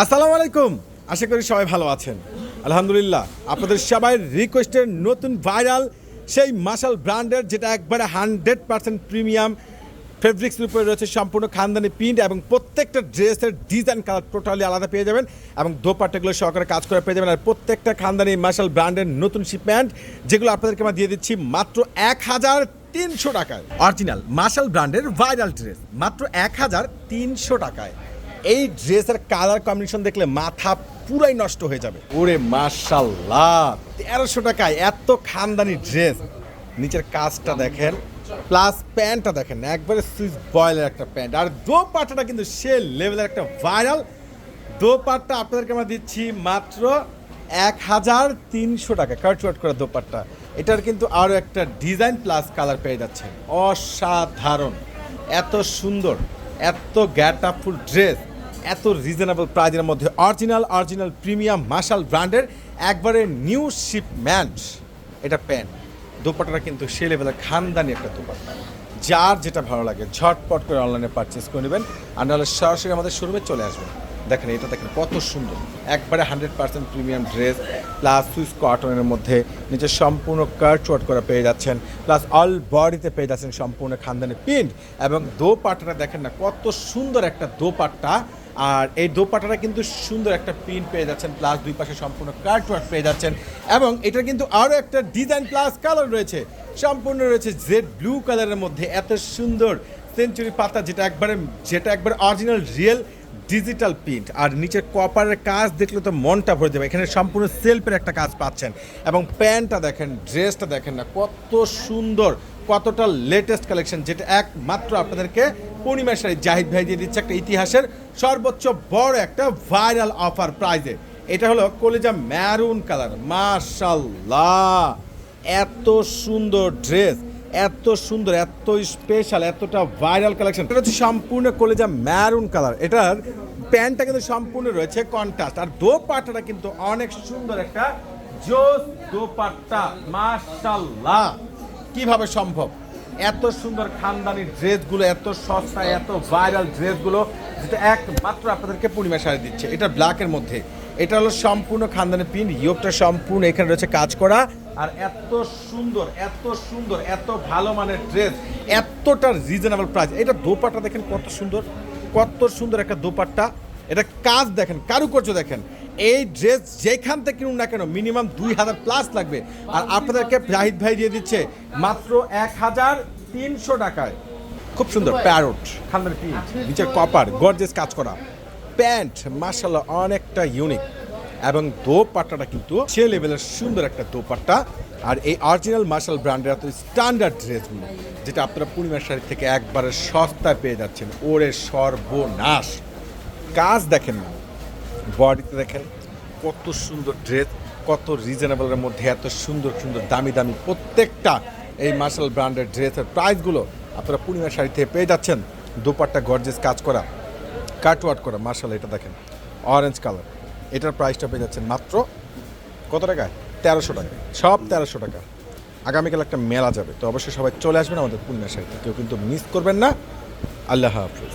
আসসালামু আলাইকুম। আশা করি সবাই ভালো আছেন। আলহামদুলিল্লাহ, আপনাদের সবাই রিকোয়েস্টের নতুন ভাইরাল সেই মাসাল ব্র্যান্ডের যেটা একবারে হান্ড্রেড পার্সেন্ট প্রিমিয়াম ফেব্রিক্সের উপরে রয়েছে সম্পূর্ণ খানদানি প্রিন্ট এবং প্রত্যেকটা ড্রেসের ডিজাইন কালার টোটালি আলাদা পেয়ে যাবেন এবং দোপাট্টাগুলো সহকারে কাজ করে পেয়ে যাবেন। আর প্রত্যেকটা খানদানি মাসাল ব্র্যান্ডের নতুন শিপমেন্ট যেগুলো আপনাদেরকে আমরা দিয়ে দিচ্ছি মাত্র এক হাজার তিনশো টাকায়। অরিজিনাল মাসাল ব্র্যান্ডের ভাইরাল ড্রেস মাত্র এক হাজার তিনশো টাকায়। এই ড্রেসের কালার কম্বিনেশন দেখলে মাথা পুরাই নষ্ট হয়ে যাবে। ওরে মার্শাল্লাহ তেরোশো টাকায় এত খানদানি ড্রেস। নিচের কাজটা দেখেন প্লাস প্যান্টটা দেখেন একবারে সুইচ বয়েলের একটা প্যান্ট। আর দোপাট্টাটা কিন্তু সে লেভেলের একটা ভাইরাল। দোপাট্টা আপনাদেরকে আমরা দিচ্ছি মাত্র এক হাজার তিনশো টাকা কাট ওয়াট করা দোপাট্টা। এটার কিন্তু আরও একটা ডিজাইন প্লাস কালার পেয়ে যাচ্ছে অসাধারণ। এত সুন্দর এত গ্যাট ফুল ড্রেস। এত রিজনেবল প্রাইজের মধ্যে অরিজিনাল অরিজিনাল প্রিমিয়াম মার্শাল ব্র্যান্ডের একবারে নিউ শিপম্যান্ট এটা প্যান্ট দোপাট্টাটা কিন্তু সে লেভেলের খানদানি একটা দোপাট্টা যার যেটা ভালো লাগে, ঝটপট করে অনলাইনে পারচেস করে নেবেন। আর নাহলে সরাসরি আমাদের শোরুমে চলে আসবেন। দেখেন, এটা দেখেন কত সুন্দর। একবারে hundred percent premium dress plus Swiss কটনের মধ্যে নিচে সম্পূর্ণ কার্ট ওয়ার্ট করা পেয়ে যাচ্ছেন প্লাস অল বডিতে পেয়ে যাচ্ছেন সম্পূর্ণ খানদানি প্রিন্ট এবং দোপাট্টাটা দেখেন না, কত সুন্দর একটা দোপাট্টা আর এই দোপাট্টাটা কিন্তু সুন্দর একটা প্রিন্ট পেয়ে যাচ্ছেন প্লাস দুই পাশে সম্পূর্ণ কার্ট ওয়ার্ক পেয়ে যাচ্ছেন। এবং এটা কিন্তু আরও একটা ডিজাইন প্লাস কালার রয়েছে। সম্পূর্ণ রয়েছে জেড ব্লু কালারের মধ্যে। এত সুন্দর সেঞ্চুরি পাতা যেটা একবারে, যেটা একবার অরিজিনাল রিয়েল ডিজিটাল প্রিন্ট আর নিচের কপারের কাজ দেখলে তো মনটা ভরে যাবে। এখানে সম্পূর্ণ সেলফের একটা কাজ পাচ্ছেন। এবং প্যান্টটা দেখেন ড্রেসটা দেখেন না, কত সুন্দর। কতটা লেটেস্ট কালেকশন যেটা একমাত্র আপনাদেরকে পূর্ণিমা শাড়ি জাহিদ ভাই দিয়ে দিচ্ছে একটা ইতিহাসের সর্বোচ্চ বড় একটা ভাইরাল অফার প্রাইজে এটা হলো কলিজা ম্যারুন কালার মাশাল্লাহ এত সুন্দর ড্রেস এত সুন্দর, এত স্পেশাল এতটা ভাইরাল কালেকশন এটা হচ্ছে সম্পূর্ণ কলেজা ম্যারুন কালার এটার প্যান্টটা কিন্তু সম্পূর্ণ রয়েছে কন্ট্রাস্ট আর দোপাট্টাটা কিন্তু অনেক সুন্দর একটা জোস দোপাট্টা মাশাল্লাহ কীভাবে সম্ভব? এত সুন্দর খানদানি ড্রেসগুলো, এত সস্তা, এত ভাইরাল ড্রেসগুলো, যেটা একমাত্র আপনাদেরকে পূর্ণিমা শাড়ি দিচ্ছে। এটা ব্ল্যাকের মধ্যে। এটা হলো সম্পূর্ণ খানদানি পিন ইয়োগটা সম্পূর্ণ এখানে রয়েছে কাজ করা। আর এত সুন্দর এত সুন্দর, এত ভালো মানের ড্রেস, এতটা রিজনেবল প্রাইস এটা দোপাট্টা দেখেন কত সুন্দর কত সুন্দর একটা দোপাট্টা। এটা কাজ দেখেন, কারুকার্য দেখেন। এই ড্রেস যেখান থেকে কিনুন না কেন মিনিমাম দুই হাজার প্লাস লাগবে। আর আপনাদেরকে জাহিদ ভাই দিয়ে দিচ্ছে মাত্র এক হাজার তিনশো টাকায়। খুব সুন্দর প্যারোট খান্দার পিন নিচের কপার গর্জেস কাজ করা। প্যান্ট মার্শাল্লাহ অনেকটা ইউনিক এবং দোপাট্টাটা কিন্তু সে লেভেলের সুন্দর একটা দোপাট্টা। আর এই অরিজিনাল মার্শাল ব্র্যান্ডের এত স্ট্যান্ডার্ড ড্রেসগুলো যেটা আপনারা পূর্ণিমার শাড়ি থেকে একবারে সস্তায় পেয়ে যাচ্ছেন। ওরে সর্বনাশ। কাজ দেখেন না। বডিতে দেখেন কত সুন্দর ড্রেস কত রিজনেবলের মধ্যে এত সুন্দর সুন্দর, দামি দামি প্রত্যেকটা এই মার্শাল ব্র্যান্ডের ড্রেসের প্রাইসগুলো আপনারা পূর্ণিমা শাড়ি থেকে পেয়ে যাচ্ছেন। দুপাট্টা গর্জেস কাজ করা কাটওয়ার্ট করা মার্শাল এটা দেখেন অরেঞ্জ কালার এটার প্রাইসটা পেয়ে যাচ্ছেন মাত্র কত টাকায়? তেরোশো টাকা সব তেরোশো টাকা। আগামীকাল একটা মেলা যাবে, তো অবশ্যই সবাই চলে আসবেন আমাদের পূর্ণিমা শাড়িতে। কেউ কিন্তু মিস করবেন না। আল্লাহ হাফিজ।